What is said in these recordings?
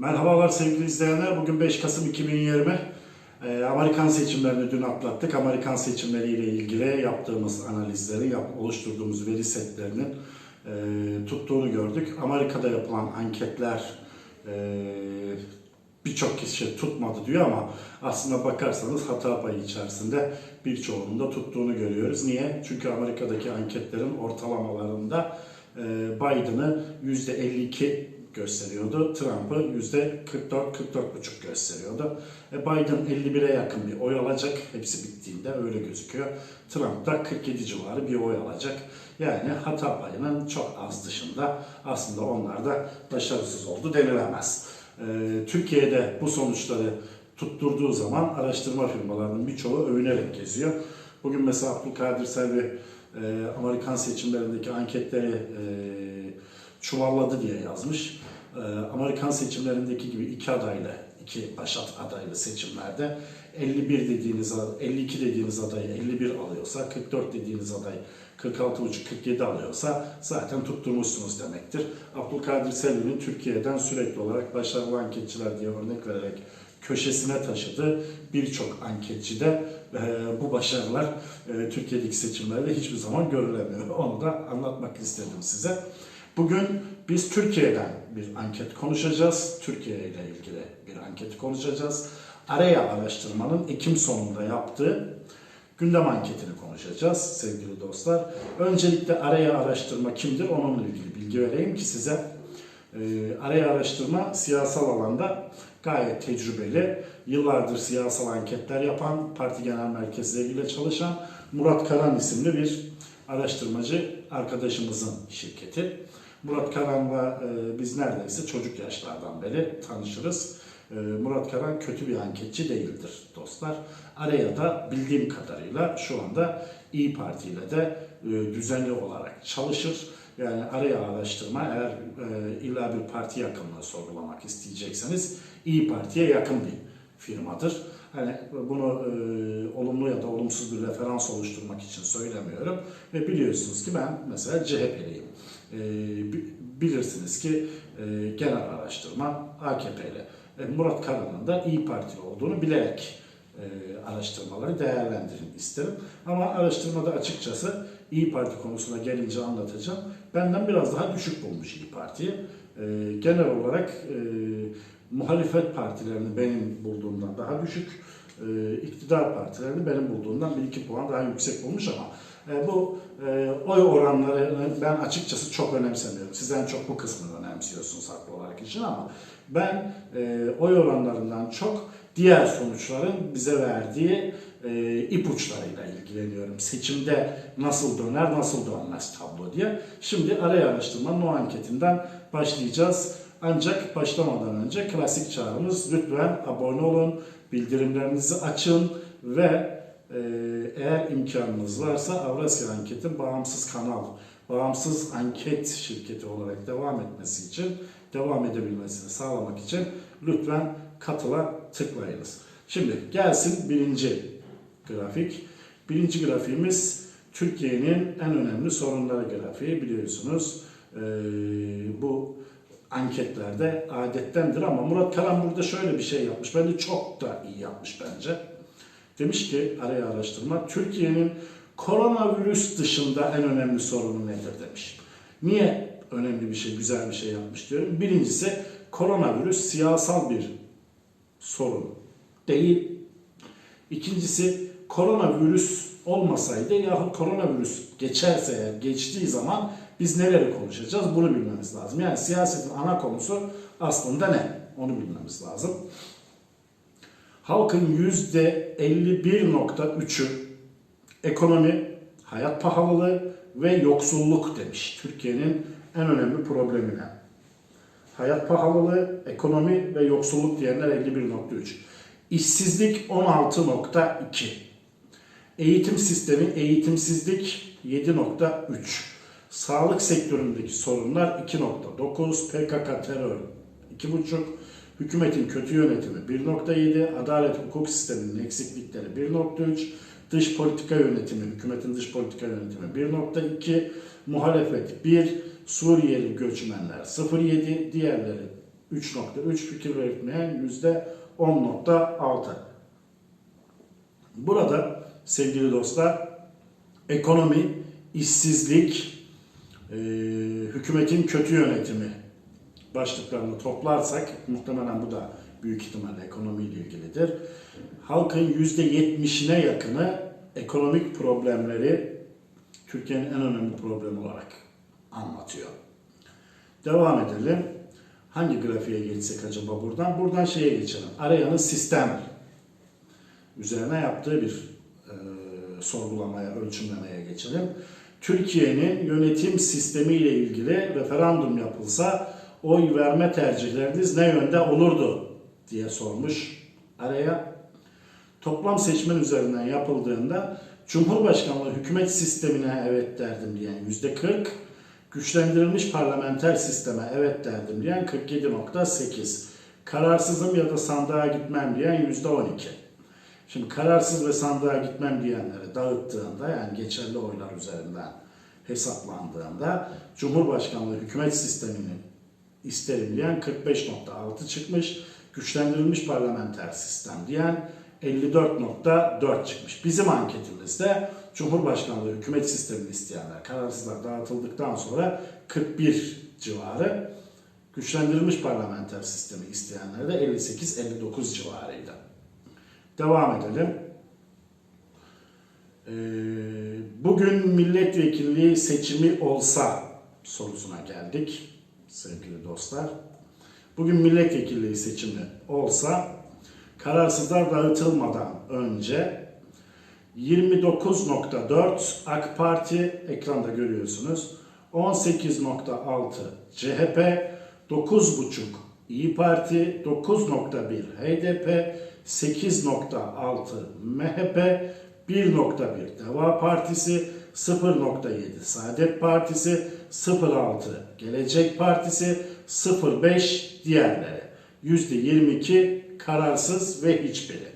Merhabalar sevgili izleyenler. Bugün 5 Kasım 2020. Ee, Amerikan seçimlerini dün atlattık. Amerikan seçimleriyle ilgili yaptığımız analizleri, oluşturduğumuz veri setlerinin e, tuttuğunu gördük. Amerika'da yapılan anketler e, birçok kişi tutmadı diyor ama aslında bakarsanız hata payı içerisinde birçoğunun da tuttuğunu görüyoruz. Niye? Çünkü Amerika'daki anketlerin ortalamalarında e, Biden'ı %52 gösteriyordu. Trump'ı %44-44,5 gösteriyordu. E, Biden 51'e yakın bir oy alacak. Hepsi bittiğinde öyle gözüküyor. Trump da 47 civarı bir oy alacak. Yani hata payının çok az dışında aslında onlar da başarısız oldu denilemez. E, Türkiye'de bu sonuçları tutturduğu zaman araştırma firmalarının birçoğu övünerek geziyor. Bugün mesela Abdülkadir Selvi e, Amerikan seçimlerindeki anketleri e, çuvalladı diye yazmış. Ee, Amerikan seçimlerindeki gibi iki adaylı, iki başat adaylı seçimlerde 51 dediğiniz, 52 dediğiniz adayı 51 alıyorsa, 44 dediğiniz aday 46,5-47 alıyorsa zaten tutturmuşsunuz demektir. Abdülkadir Selvi'nin Türkiye'den sürekli olarak başarılı anketçiler diye örnek vererek köşesine taşıdığı birçok anketçi de e, bu başarılar e, Türkiye'deki seçimlerde hiçbir zaman görülemiyor. Onu da anlatmak istedim size. Bugün biz Türkiye'den bir anket konuşacağız. Türkiye ile ilgili bir anket konuşacağız. Araya araştırmanın Ekim sonunda yaptığı gündem anketini konuşacağız sevgili dostlar. Öncelikle araya araştırma kimdir onunla ilgili bilgi vereyim ki size. Ee, araya araştırma siyasal alanda gayet tecrübeli, yıllardır siyasal anketler yapan, parti genel merkezleriyle çalışan Murat Karan isimli bir araştırmacı arkadaşımızın şirketi. Murat Karan'la e, biz neredeyse çocuk yaşlardan beri tanışırız. E, Murat Karan kötü bir anketçi değildir dostlar. Araya da bildiğim kadarıyla şu anda İyi Parti ile de e, düzenli olarak çalışır. Yani araya araştırma eğer e, illa bir parti yakınlığı sorgulamak isteyecekseniz İyi Parti'ye yakın bir firmadır. Hani bunu e, olumlu ya da olumsuz bir referans oluşturmak için söylemiyorum. Ve biliyorsunuz ki ben mesela CHP'liyim. E, bi- bilirsiniz ki e, genel araştırma AKP'li. E, Murat Karan'ın da İyi Partili olduğunu bilerek araştırmaları değerlendirin isterim. Ama araştırmada açıkçası İyi Parti konusuna gelince anlatacağım. Benden biraz daha düşük bulmuş İyi Parti'yi. Genel olarak muhalefet partilerini benim bulduğumdan daha düşük, iktidar partilerini benim bulduğumdan 1-2 puan daha yüksek bulmuş ama bu e, oy oranlarını ben açıkçası çok önemsemiyorum. Siz en çok bu kısmını önemsiyorsunuz haklı olarak için ama ben e, oy oranlarından çok diğer sonuçların bize verdiği e, ipuçlarıyla ilgileniyorum. Seçimde nasıl döner, nasıl dönmez tablo diye. Şimdi araya araştırmanın o anketinden başlayacağız. Ancak başlamadan önce klasik çağrımız lütfen abone olun, bildirimlerinizi açın ve eğer imkanınız varsa Avrasya Anket'in bağımsız kanal, bağımsız anket şirketi olarak devam etmesi için, devam edebilmesini sağlamak için lütfen katıla tıklayınız. Şimdi gelsin birinci grafik. Birinci grafiğimiz Türkiye'nin en önemli sorunları grafiği biliyorsunuz. Ee, bu anketlerde adettendir ama Murat Karan burada şöyle bir şey yapmış. Bence çok da iyi yapmış bence. Demiş ki araya araştırma Türkiye'nin koronavirüs dışında en önemli sorunu nedir demiş. Niye önemli bir şey, güzel bir şey yapmış diyorum. Birincisi koronavirüs siyasal bir sorun değil. İkincisi koronavirüs olmasaydı yahut koronavirüs geçerse eğer geçtiği zaman biz neleri konuşacağız bunu bilmemiz lazım. Yani siyasetin ana konusu aslında ne? Onu bilmemiz lazım. Halkın yüzde 51.3'ü ekonomi, hayat pahalılığı ve yoksulluk demiş. Türkiye'nin en önemli problemine. Hayat pahalılığı, ekonomi ve yoksulluk diyenler 51.3. İşsizlik 16.2. Eğitim sistemi, eğitimsizlik 7.3. Sağlık sektöründeki sorunlar 2.9. PKK terör 2.5. Hükümetin kötü yönetimi 1.7. Adalet hukuk sisteminin eksiklikleri 1.3. Dış politika yönetimi, hükümetin dış politika yönetimi 1.2. Muhalefet 1. Suriyeli göçmenler 0.7. Diğerleri 3.3 fikir belirtmeyen %10.6. Burada sevgili dostlar ekonomi, işsizlik, e, hükümetin kötü yönetimi başlıklarını toplarsak muhtemelen bu da büyük ihtimalle ekonomiyle ilgilidir. Halkın %70'ine yakını ekonomik problemleri Türkiye'nin en önemli problemi olarak anlatıyor. Devam edelim. Hangi grafiğe geçsek acaba buradan? Buradan şeye geçelim. Arayanın sistem üzerine yaptığı bir e, sorgulamaya, ölçümlemeye geçelim. Türkiye'nin yönetim sistemi ile ilgili referandum yapılsa oy verme tercihleriniz ne yönde olurdu diye sormuş araya. Toplam seçmen üzerinden yapıldığında Cumhurbaşkanlığı hükümet sistemine evet derdim diyen yüzde 40, güçlendirilmiş parlamenter sisteme evet derdim diyen 47.8, kararsızım ya da sandığa gitmem diyen yüzde 12. Şimdi kararsız ve sandığa gitmem diyenleri dağıttığında yani geçerli oylar üzerinden hesaplandığında Cumhurbaşkanlığı hükümet sistemini isterim diyen 45.6 çıkmış. Güçlendirilmiş parlamenter sistem diyen 54.4 çıkmış. Bizim anketimizde Cumhurbaşkanlığı hükümet sistemini isteyenler kararsızlar dağıtıldıktan sonra 41 civarı. Güçlendirilmiş parlamenter sistemi isteyenler de 58-59 civarıydı. Devam edelim. Ee, bugün milletvekilliği seçimi olsa sorusuna geldik sevgili dostlar. Bugün milletvekilliği seçimi olsa kararsızlar dağıtılmadan önce 29.4 AK Parti ekranda görüyorsunuz. 18.6 CHP, 9.5 İyi Parti, 9.1 HDP, 8.6 MHP, 1.1 Deva Partisi, 0.7 Saadet Partisi, 0.6 Gelecek Partisi, 0.5 diğerleri. %22 kararsız ve hiçbiri.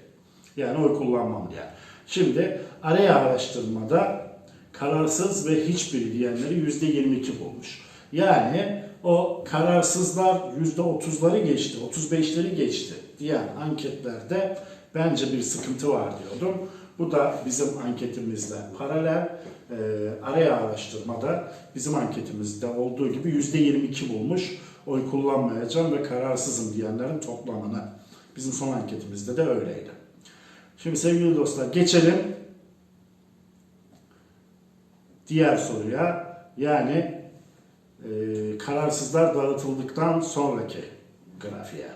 Yani oy kullanmam diye. Şimdi araya araştırmada kararsız ve hiçbiri diyenleri %22 bulmuş. Yani o kararsızlar %30'ları geçti, 35'leri geçti diyen anketlerde bence bir sıkıntı var diyordum. Bu da bizim anketimizle paralel. E, araya araştırmada bizim anketimizde olduğu gibi %22 bulmuş. Oy kullanmayacağım ve kararsızım diyenlerin toplamını. Bizim son anketimizde de öyleydi. Şimdi sevgili dostlar geçelim diğer soruya. Yani e, kararsızlar dağıtıldıktan sonraki grafiğe.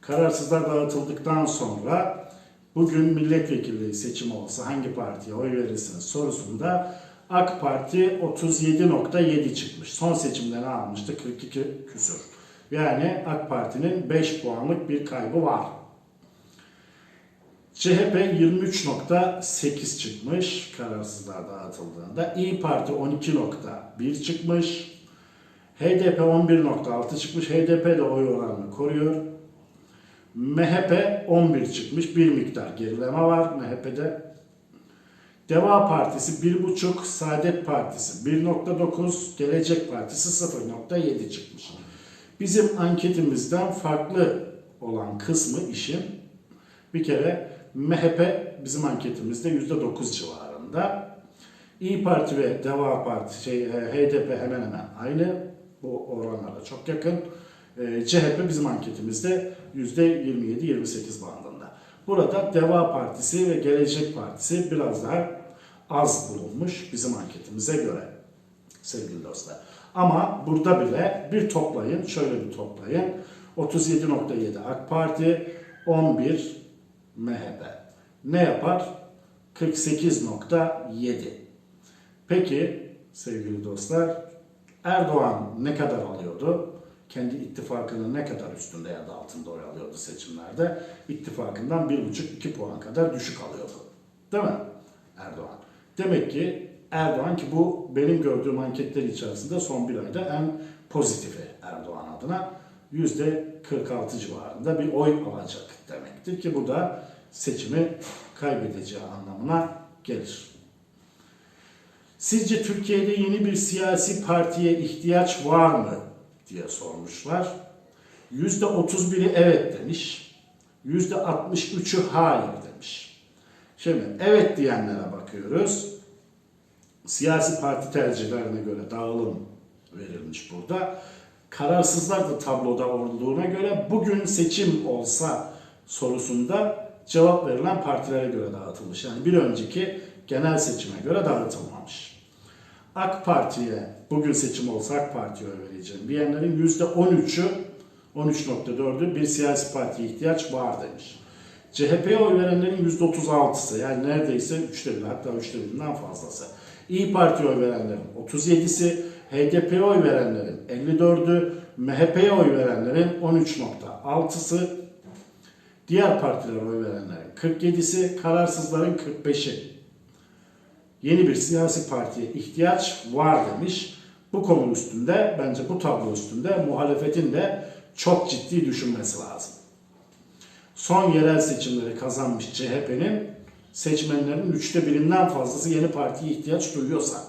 Kararsızlar dağıtıldıktan sonra bugün milletvekilliği seçimi olsa hangi partiye oy verirsiniz sorusunda AK Parti 37.7 çıkmış. Son seçimde ne almıştı? 42 küsur. Yani AK Parti'nin 5 puanlık bir kaybı var. CHP 23.8 çıkmış kararsızlar dağıtıldığında. İyi Parti 12.1 çıkmış. HDP 11.6 çıkmış. HDP de oy oranını koruyor. MHP 11 çıkmış. Bir miktar gerileme var MHP'de. Deva Partisi 1.5, Saadet Partisi 1.9, Gelecek Partisi 0.7 çıkmış. Bizim anketimizden farklı olan kısmı işin bir kere MHP bizim anketimizde %9 civarında. İyi Parti ve Deva Parti, şey, HDP hemen hemen aynı. Bu oranlara çok yakın. E, CHP bizim anketimizde %27-28 bandında. Burada Deva Partisi ve Gelecek Partisi biraz daha az bulunmuş bizim anketimize göre sevgili dostlar. Ama burada bile bir toplayın, şöyle bir toplayın. 37.7 AK Parti, 11 MHP. Ne yapar? 48.7. Peki sevgili dostlar Erdoğan ne kadar alıyordu? Kendi ittifakının ne kadar üstünde ya da altında oy alıyordu seçimlerde? İttifakından 1,5-2 puan kadar düşük alıyordu. Değil mi? Erdoğan. Demek ki Erdoğan ki bu benim gördüğüm anketler içerisinde son bir ayda en pozitifi Erdoğan adına %46 civarında bir oy alacak demektir ki bu da seçimi kaybedeceği anlamına gelir. Sizce Türkiye'de yeni bir siyasi partiye ihtiyaç var mı diye sormuşlar. %31'i evet demiş. %63'ü hayır demiş. Şimdi evet diyenlere bakıyoruz. Siyasi parti tercihlerine göre dağılım verilmiş burada. Kararsızlar da tabloda olduğuna göre bugün seçim olsa sorusunda cevap verilen partilere göre dağıtılmış. Yani bir önceki genel seçime göre dağıtılmamış. AK Parti'ye bugün seçim olsa AK Parti'ye oy vereceğim diyenlerin %13'ü 13.4'ü bir siyasi partiye ihtiyaç var demiş. CHP'ye oy verenlerin %36'sı yani neredeyse üçte bir hatta üçte birinden fazlası. İyi Parti'ye oy verenlerin 37'si, HDP'ye oy verenlerin 54'ü, MHP'ye oy verenlerin 13.6'sı, diğer partilere oy verenlerin 47'si, kararsızların 45'i. Yeni bir siyasi partiye ihtiyaç var demiş. Bu konu üstünde, bence bu tablo üstünde muhalefetin de çok ciddi düşünmesi lazım. Son yerel seçimleri kazanmış CHP'nin seçmenlerin üçte birinden fazlası yeni partiye ihtiyaç duyuyorsa,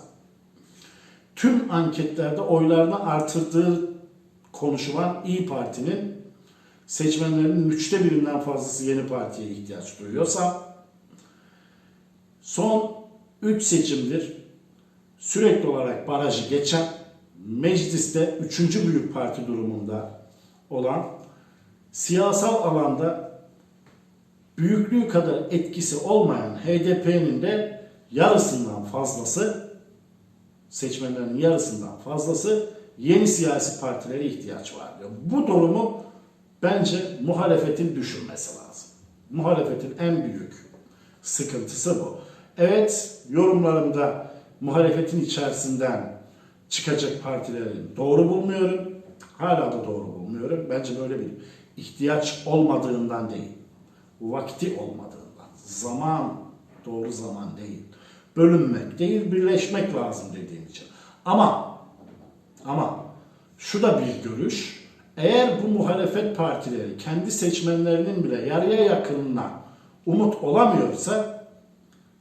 tüm anketlerde oylarını artırdığı konuşulan İyi Parti'nin seçmenlerinin üçte birinden fazlası yeni partiye ihtiyaç duyuyorsa, son 3 seçimdir sürekli olarak barajı geçen, mecliste üçüncü büyük parti durumunda olan, siyasal alanda büyüklüğü kadar etkisi olmayan HDP'nin de yarısından fazlası, seçmenlerin yarısından fazlası yeni siyasi partilere ihtiyaç var diyor. Bu durumu bence muhalefetin düşünmesi lazım. Muhalefetin en büyük sıkıntısı bu. Evet, yorumlarımda muhalefetin içerisinden çıkacak partileri doğru bulmuyorum. Hala da doğru bulmuyorum. Bence böyle bir ihtiyaç olmadığından değil. Vakti olmadığından. Zaman doğru zaman değil. Bölünmek değil, birleşmek lazım dediğim için. Ama ama şu da bir görüş. Eğer bu muhalefet partileri kendi seçmenlerinin bile yarıya yakınına umut olamıyorsa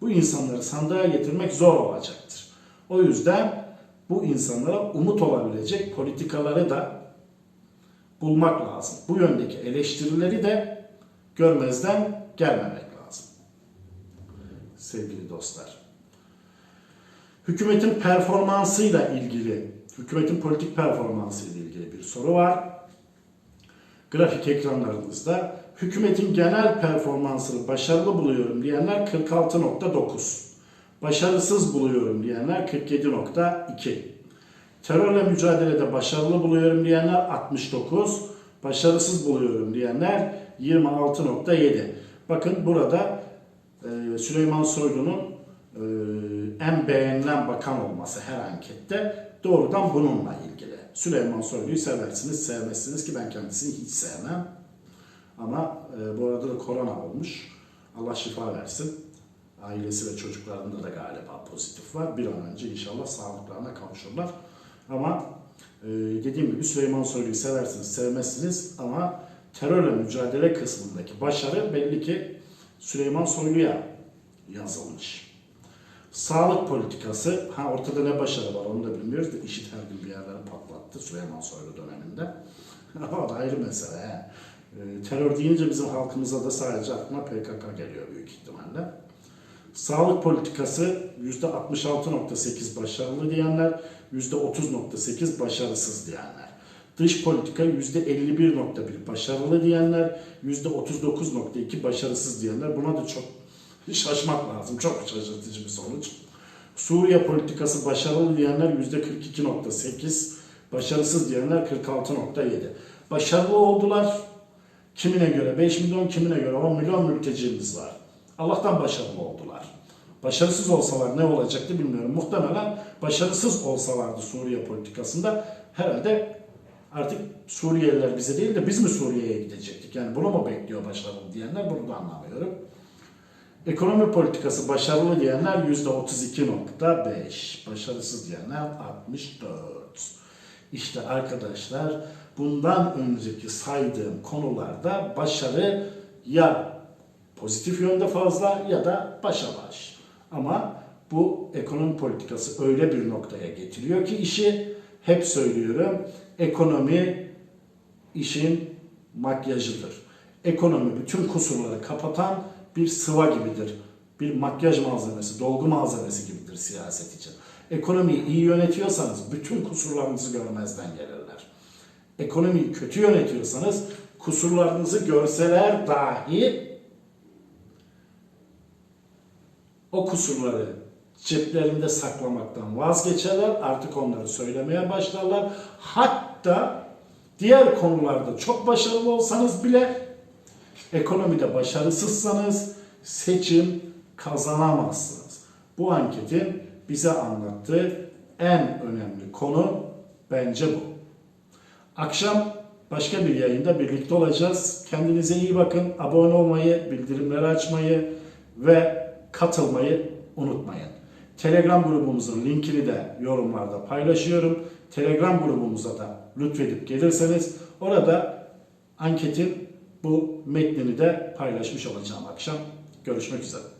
bu insanları sandığa getirmek zor olacaktır. O yüzden bu insanlara umut olabilecek politikaları da bulmak lazım. Bu yöndeki eleştirileri de görmezden gelmemek lazım. Sevgili dostlar. Hükümetin performansıyla ilgili, hükümetin politik performansıyla ilgili bir soru var. Grafik ekranlarınızda hükümetin genel performansını başarılı buluyorum diyenler 46.9. Başarısız buluyorum diyenler 47.2. Terörle mücadelede başarılı buluyorum diyenler 69. Başarısız buluyorum diyenler 26.7. Bakın burada e, Süleyman Soylu'nun e, en beğenilen bakan olması her ankette doğrudan bununla ilgili. Süleyman Soylu'yu seversiniz, sevmezsiniz ki ben kendisini hiç sevmem. Ama e, bu arada da korona olmuş. Allah şifa versin. Ailesi ve çocuklarında da galiba pozitif var. Bir an önce inşallah sağlıklarına kavuşurlar. Ama e, dediğim gibi Süleyman Soylu'yu seversiniz, sevmezsiniz ama terörle mücadele kısmındaki başarı belli ki Süleyman Soylu'ya yazılmış. Sağlık politikası, ha ortada ne başarı var onu da bilmiyoruz da işit her gün bir yerlere patlattı Süleyman Soylu döneminde. o da ayrı mesele. he. E, terör deyince bizim halkımıza da sadece aklına PKK geliyor büyük ihtimalle. Sağlık politikası %66.8 başarılı diyenler, %30.8 başarısız diyenler. Dış politika %51.1 başarılı diyenler, %39.2 başarısız diyenler. Buna da çok şaşmak lazım. Çok şaşırtıcı bir sonuç. Suriye politikası başarılı diyenler %42.8, başarısız diyenler 46.7. Başarılı oldular. Kimine göre 5 milyon, kimine göre 10 milyon mültecimiz var. Allah'tan başarılı oldular. Başarısız olsalar ne olacaktı bilmiyorum. Muhtemelen başarısız olsalardı Suriye politikasında herhalde artık Suriyeliler bize değil de biz mi Suriye'ye gidecektik? Yani bunu mu bekliyor başarılı diyenler bunu da anlamıyorum. Ekonomi politikası başarılı diyenler %32.5, başarısız diyenler 64. İşte arkadaşlar bundan önceki saydığım konularda başarı ya pozitif yönde fazla ya da başa baş. Ama bu ekonomi politikası öyle bir noktaya getiriyor ki işi hep söylüyorum ekonomi işin makyajıdır. Ekonomi bütün kusurları kapatan bir sıva gibidir. Bir makyaj malzemesi, dolgu malzemesi gibidir siyaset için. Ekonomiyi iyi yönetiyorsanız bütün kusurlarınızı görmezden gelirler. Ekonomiyi kötü yönetiyorsanız kusurlarınızı görseler dahi o kusurları ceplerinde saklamaktan vazgeçerler. Artık onları söylemeye başlarlar. Hatta diğer konularda çok başarılı olsanız bile ekonomide başarısızsanız seçim kazanamazsınız. Bu anketin bize anlattığı en önemli konu bence bu. Akşam başka bir yayında birlikte olacağız. Kendinize iyi bakın. Abone olmayı, bildirimleri açmayı ve katılmayı unutmayın. Telegram grubumuzun linkini de yorumlarda paylaşıyorum. Telegram grubumuza da lütfedip gelirseniz orada anketin bu metnini de paylaşmış olacağım akşam. Görüşmek üzere.